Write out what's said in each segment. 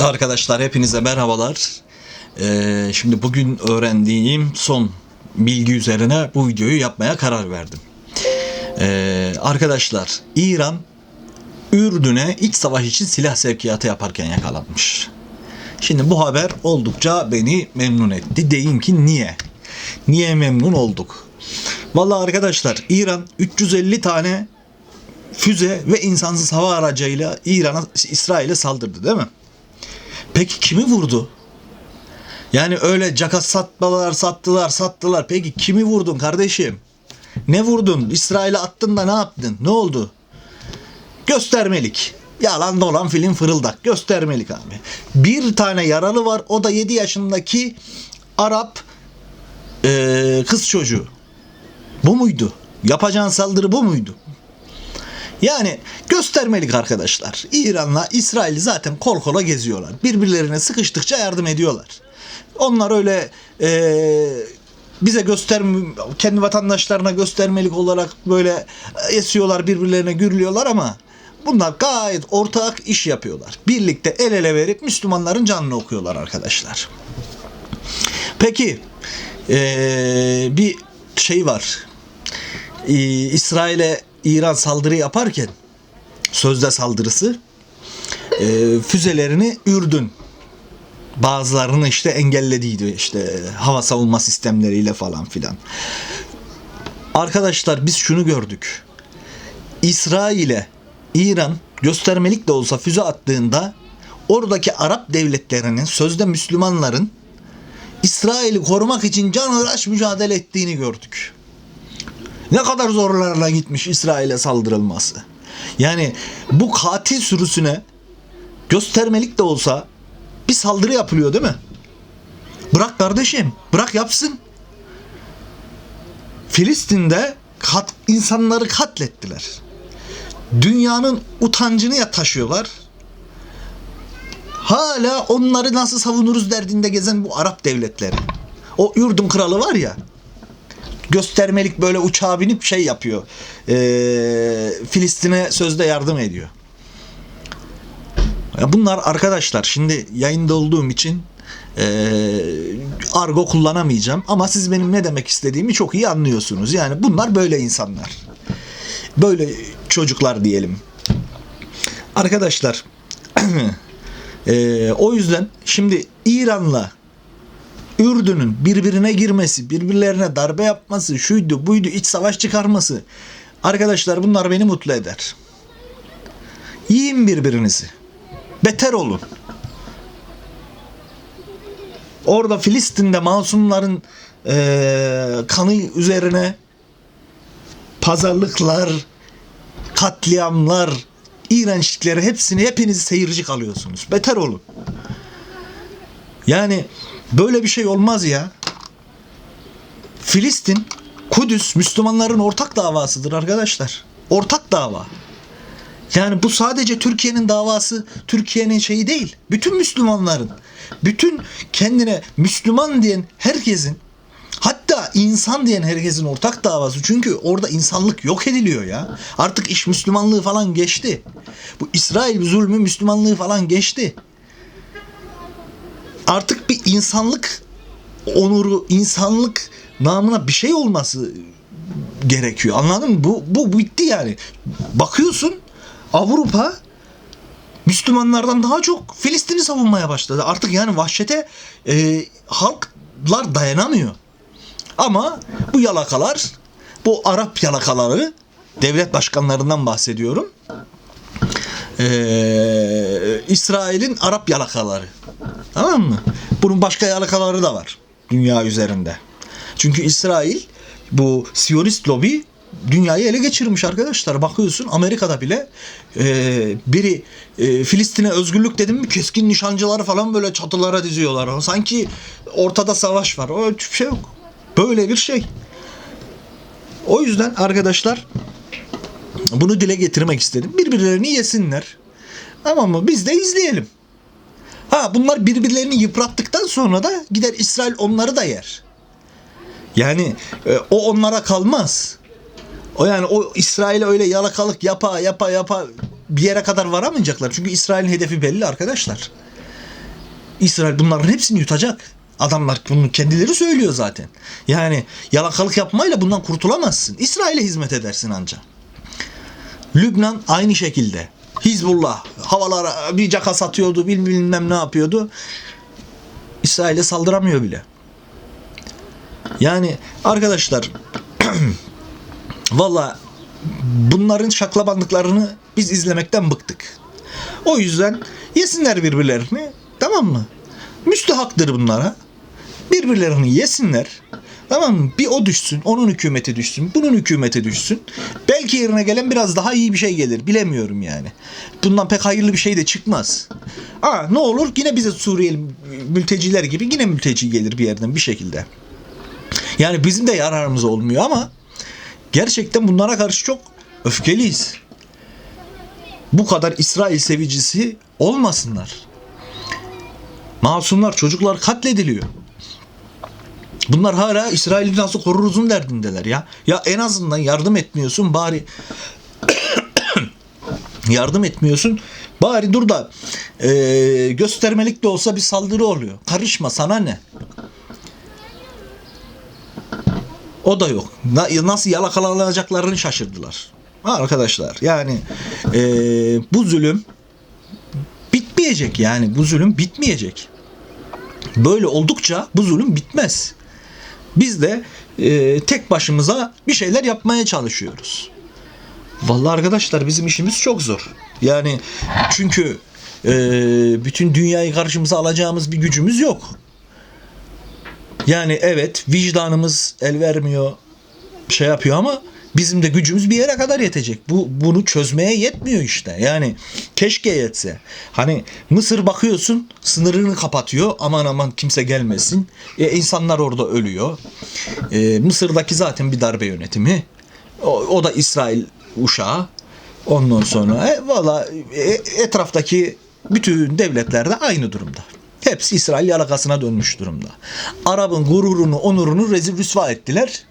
Arkadaşlar hepinize merhabalar. Ee, şimdi bugün öğrendiğim son bilgi üzerine bu videoyu yapmaya karar verdim. Ee, arkadaşlar İran Ürdün'e iç savaş için silah sevkiyatı yaparken yakalanmış. Şimdi bu haber oldukça beni memnun etti. Deyin ki niye? Niye memnun olduk? Vallahi arkadaşlar İran 350 tane füze ve insansız hava aracıyla İran'a İsrail'e saldırdı değil mi? Peki kimi vurdu? Yani öyle caka satmalar, sattılar, sattılar. Peki kimi vurdun kardeşim? Ne vurdun? İsrail'e attın da ne yaptın? Ne oldu? Göstermelik. Yalan dolan film fırıldak. Göstermelik abi. Bir tane yaralı var. O da 7 yaşındaki Arap eee, kız çocuğu. Bu muydu? Yapacağın saldırı bu muydu? Yani göstermelik arkadaşlar. İran'la İsrail zaten kol kola geziyorlar. Birbirlerine sıkıştıkça yardım ediyorlar. Onlar öyle eee, bize göster kendi vatandaşlarına göstermelik olarak böyle esiyorlar birbirlerine gürlüyorlar ama bunlar gayet ortak iş yapıyorlar. Birlikte el ele verip Müslümanların canını okuyorlar arkadaşlar. Peki eee, bir şey var. Ee, İsrail'e İran saldırı yaparken sözde saldırısı e, füzelerini Ürdün bazılarını işte engellediydi işte hava savunma sistemleriyle falan filan. Arkadaşlar biz şunu gördük. İsrail'e İran göstermelik de olsa füze attığında oradaki Arap devletlerinin sözde Müslümanların İsrail'i korumak için canhıraş mücadele ettiğini gördük. Ne kadar zorlarla gitmiş İsrail'e saldırılması. Yani bu katil sürüsüne göstermelik de olsa bir saldırı yapılıyor değil mi? Bırak kardeşim, bırak yapsın. Filistin'de kat, insanları katlettiler. Dünyanın utancını ya taşıyorlar. Hala onları nasıl savunuruz derdinde gezen bu Arap devletleri. O Ürdün kralı var ya, göstermelik böyle uçağa binip şey yapıyor. Ee, Filistin'e sözde yardım ediyor. Ya bunlar arkadaşlar şimdi yayında olduğum için ee, argo kullanamayacağım ama siz benim ne demek istediğimi çok iyi anlıyorsunuz. Yani bunlar böyle insanlar. Böyle çocuklar diyelim. Arkadaşlar ee, o yüzden şimdi İran'la Ürdün'ün birbirine girmesi, birbirlerine darbe yapması, şuydu buydu iç savaş çıkarması. Arkadaşlar bunlar beni mutlu eder. Yiyin birbirinizi. Beter olun. Orada Filistin'de masumların eee, kanı üzerine pazarlıklar, katliamlar, iğrençlikleri hepsini hepiniz seyirci kalıyorsunuz. Beter olun. Yani böyle bir şey olmaz ya. Filistin, Kudüs Müslümanların ortak davasıdır arkadaşlar. Ortak dava. Yani bu sadece Türkiye'nin davası, Türkiye'nin şeyi değil. Bütün Müslümanların, bütün kendine Müslüman diyen herkesin, hatta insan diyen herkesin ortak davası. Çünkü orada insanlık yok ediliyor ya. Artık iş Müslümanlığı falan geçti. Bu İsrail zulmü Müslümanlığı falan geçti artık bir insanlık onuru, insanlık namına bir şey olması gerekiyor. Anladın mı? Bu, bu bitti yani. Bakıyorsun Avrupa Müslümanlardan daha çok Filistin'i savunmaya başladı. Artık yani vahşete e, halklar dayanamıyor. Ama bu yalakalar, bu Arap yalakaları, devlet başkanlarından bahsediyorum. Ee, İsrail'in Arap yalakaları. Tamam mı? Bunun başka yalakaları da var dünya üzerinde. Çünkü İsrail bu Siyonist lobi dünyayı ele geçirmiş arkadaşlar. Bakıyorsun Amerika'da bile e, biri e, Filistin'e özgürlük dedim mi keskin nişancıları falan böyle çatılara diziyorlar. Sanki ortada savaş var. O hiçbir şey yok. Böyle bir şey. O yüzden arkadaşlar bunu dile getirmek istedim. Birbirlerini yesinler. Ama mı biz de izleyelim. Ha bunlar birbirlerini yıprattıktan sonra da gider İsrail onları da yer. Yani e, o onlara kalmaz. O yani o İsrail'e öyle yalakalık yapa yapa yapa bir yere kadar varamayacaklar. Çünkü İsrail'in hedefi belli arkadaşlar. İsrail bunların hepsini yutacak. Adamlar bunu kendileri söylüyor zaten. Yani yalakalık yapmayla bundan kurtulamazsın. İsrail'e hizmet edersin ancak. Lübnan aynı şekilde. Hizbullah havalara bir caka satıyordu bilmem ne yapıyordu. İsrail'e saldıramıyor bile. Yani arkadaşlar valla bunların şaklabanlıklarını biz izlemekten bıktık. O yüzden yesinler birbirlerini tamam mı? Müstehaktır bunlara. Birbirlerini yesinler. Tamam mı? Bir o düşsün, onun hükümeti düşsün, bunun hükümeti düşsün. Belki yerine gelen biraz daha iyi bir şey gelir. Bilemiyorum yani. Bundan pek hayırlı bir şey de çıkmaz. Aa, ne olur yine bize Suriyeli mülteciler gibi yine mülteci gelir bir yerden bir şekilde. Yani bizim de yararımız olmuyor ama gerçekten bunlara karşı çok öfkeliyiz. Bu kadar İsrail sevicisi olmasınlar. Masumlar, çocuklar katlediliyor. Bunlar hala İsrail'i nasıl koruruzun derdindeler ya. Ya en azından yardım etmiyorsun bari yardım etmiyorsun. Bari dur da e, göstermelik de olsa bir saldırı oluyor. Karışma sana ne? O da yok. Na- nasıl yalakalanacaklarını şaşırdılar. Arkadaşlar yani e, bu zulüm bitmeyecek yani bu zulüm bitmeyecek. Böyle oldukça bu zulüm bitmez. Biz de e, tek başımıza bir şeyler yapmaya çalışıyoruz. Vallahi arkadaşlar bizim işimiz çok zor. Yani çünkü e, bütün dünyayı karşımıza alacağımız bir gücümüz yok. Yani evet vicdanımız el vermiyor şey yapıyor ama bizim de gücümüz bir yere kadar yetecek. Bu bunu çözmeye yetmiyor işte. Yani keşke yetse. Hani Mısır bakıyorsun sınırını kapatıyor. Aman aman kimse gelmesin. E, insanlar orada ölüyor. E, Mısır'daki zaten bir darbe yönetimi. O, o da İsrail uşağı. Ondan sonra e, valla e, etraftaki bütün devletler de aynı durumda. Hepsi İsrail yalakasına dönmüş durumda. Arap'ın gururunu, onurunu rezil rüsva ettiler.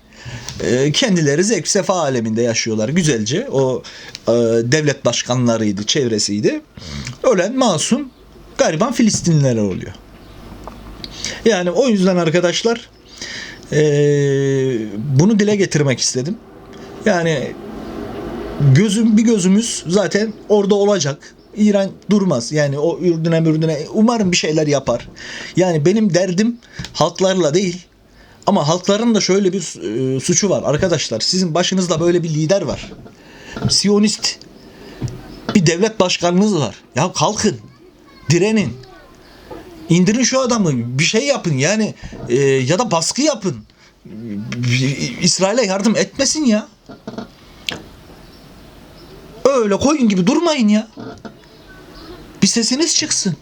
E, kendileri zevk sefa aleminde yaşıyorlar güzelce. O e, devlet başkanlarıydı, çevresiydi. Ölen masum gariban Filistinliler oluyor. Yani o yüzden arkadaşlar e, bunu dile getirmek istedim. Yani gözüm bir gözümüz zaten orada olacak. İran durmaz. Yani o Ürdün'e mürdüne umarım bir şeyler yapar. Yani benim derdim halklarla değil. Ama halkların da şöyle bir e, suçu var. Arkadaşlar sizin başınızda böyle bir lider var. Siyonist bir devlet başkanınız var. Ya kalkın. Direnin. İndirin şu adamı. Bir şey yapın yani. e, ya da baskı yapın. İsrail'e yardım etmesin ya. Öyle koyun gibi durmayın ya. Bir sesiniz çıksın.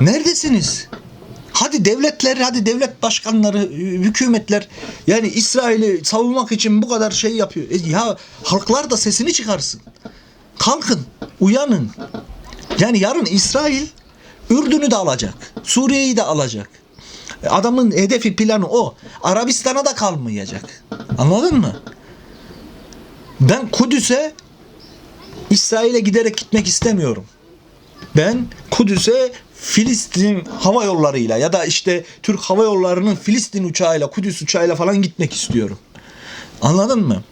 Neredesiniz? Hadi devletler, hadi devlet başkanları, hükümetler yani İsrail'i savunmak için bu kadar şey yapıyor. E ya halklar da sesini çıkarsın. Kalkın, uyanın. Yani yarın İsrail Ürdün'ü de alacak. Suriye'yi de alacak. Adamın hedefi planı o. Arabistan'a da kalmayacak. Anladın mı? Ben Kudüs'e İsrail'e giderek gitmek istemiyorum. Ben Kudüs'e Filistin hava yollarıyla ya da işte Türk hava yollarının Filistin uçağıyla, Kudüs uçağıyla falan gitmek istiyorum. Anladın mı?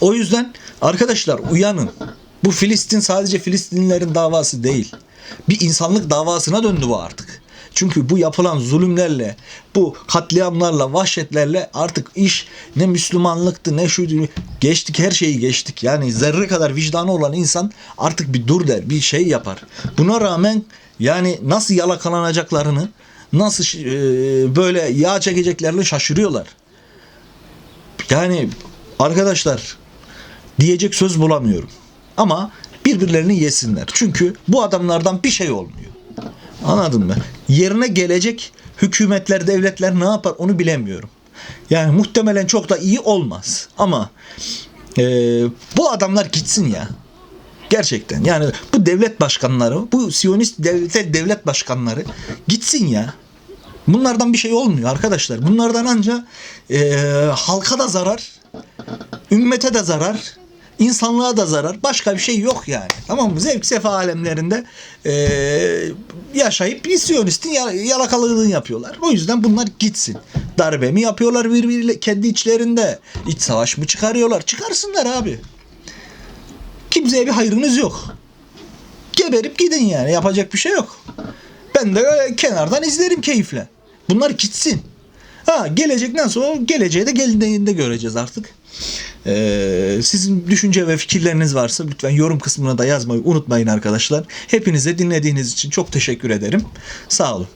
O yüzden arkadaşlar uyanın. Bu Filistin sadece Filistinlilerin davası değil. Bir insanlık davasına döndü bu artık. Çünkü bu yapılan zulümlerle, bu katliamlarla, vahşetlerle artık iş ne Müslümanlıktı ne şuydu. Geçtik her şeyi geçtik. Yani zerre kadar vicdanı olan insan artık bir dur der, bir şey yapar. Buna rağmen yani nasıl yalakalanacaklarını, nasıl e, böyle yağ çekeceklerini şaşırıyorlar. Yani arkadaşlar diyecek söz bulamıyorum. Ama birbirlerini yesinler. Çünkü bu adamlardan bir şey olmuyor. Anladın mı? Yerine gelecek hükümetler, devletler ne yapar onu bilemiyorum. Yani muhtemelen çok da iyi olmaz. Ama e, bu adamlar gitsin ya. Gerçekten. Yani bu devlet başkanları, bu Siyonist devlet, devlet başkanları gitsin ya. Bunlardan bir şey olmuyor arkadaşlar. Bunlardan ancak e, halka da zarar, ümmete de zarar, insanlığa da zarar. Başka bir şey yok yani. Tamam mı? Zevk sefa alemlerinde eee, yaşayıp bir Siyonistin ya- yalakalığını yapıyorlar. O yüzden bunlar gitsin. Darbe mi yapıyorlar birbiriyle kendi içlerinde? İç savaş mı çıkarıyorlar? Çıkarsınlar abi. Kimseye bir hayrınız yok. Geberip gidin yani. Yapacak bir şey yok. Ben de e, kenardan izlerim keyifle. Bunlar gitsin. Ha gelecek nasıl o? Geleceği de geldiğinde göreceğiz artık. Ee, sizin düşünce ve fikirleriniz varsa lütfen yorum kısmına da yazmayı unutmayın arkadaşlar. Hepinize dinlediğiniz için çok teşekkür ederim. Sağ olun.